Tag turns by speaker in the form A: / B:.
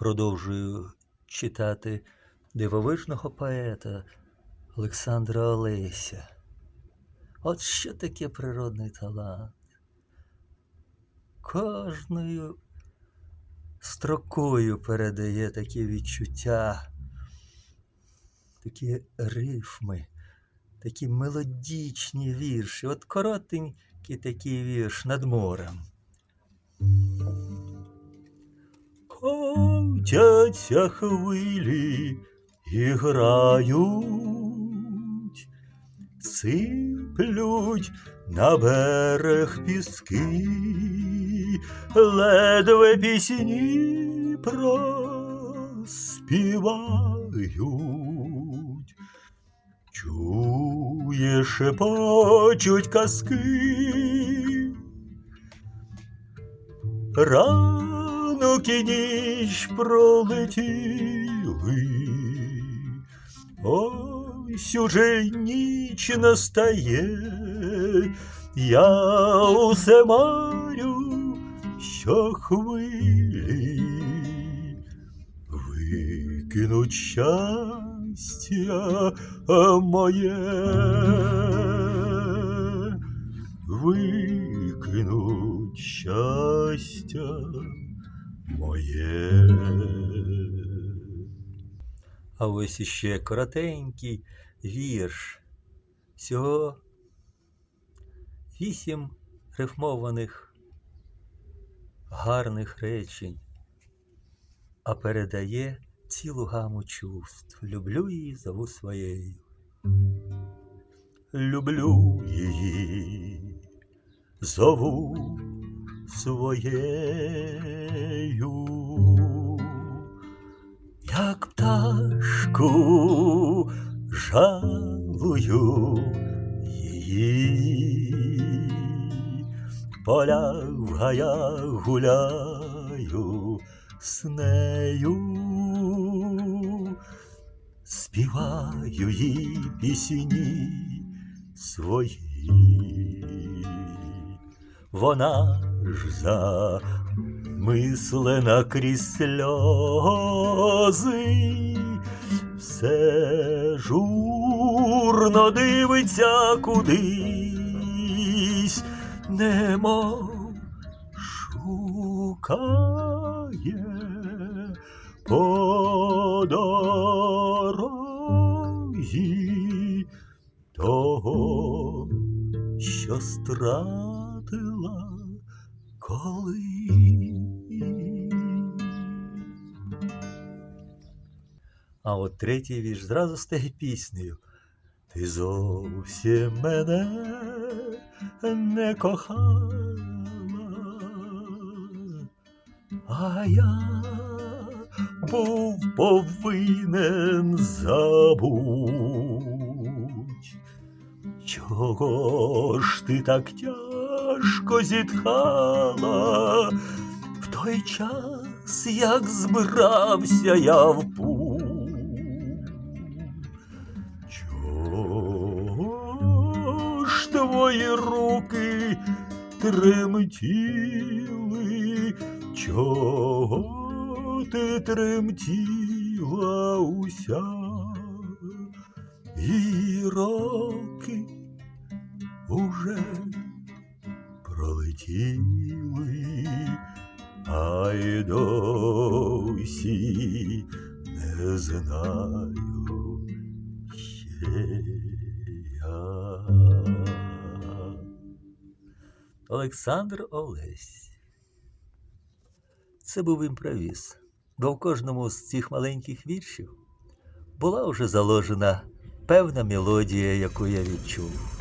A: продовжую читати дивовижного поета Олександра Олеся. От що таке природний талант. Кожною строкою передає такі відчуття, такі рифми, такі мелодічні вірші. От коротенький такий вірш над морем. Котяться хвилі і грають, сиплють на берег піски, ледве пісні проспівають. Чує, шепочуть казки, ранок і ніч пролетіли, ось уже ніч настає, я усе марю, що хвилі. Викинуть щастя моє, викинуть щастя моє. А ось іще коротенький вірш. Всього вісім рифмованих гарних речень, а передає цілу гаму чувств. Люблю її, зову своєю. Люблю її, зову своєю, як пташку жалую її, поля в гаях гуляю з нею, співаю їй пісні свої. Вона замислена крізь сльози, все журно дивиться кудись, немов шукає по дорозі того, що стратила коли. А от третій вірш зразу стає піснею. Ти зовсім мене не кохала, а я був повинен забуть. Чого ж ти так тяжко зітхала в той час, як збирався я в? Чого ж твої руки тремтіли? Чого ти тремтіла уся? І роки уже пролетіли, а досі не знаю ще я. Олександр Олесь. Це був імпровіз, бо в кожному з цих маленьких віршів була вже заложена певна мелодія, яку я відчув.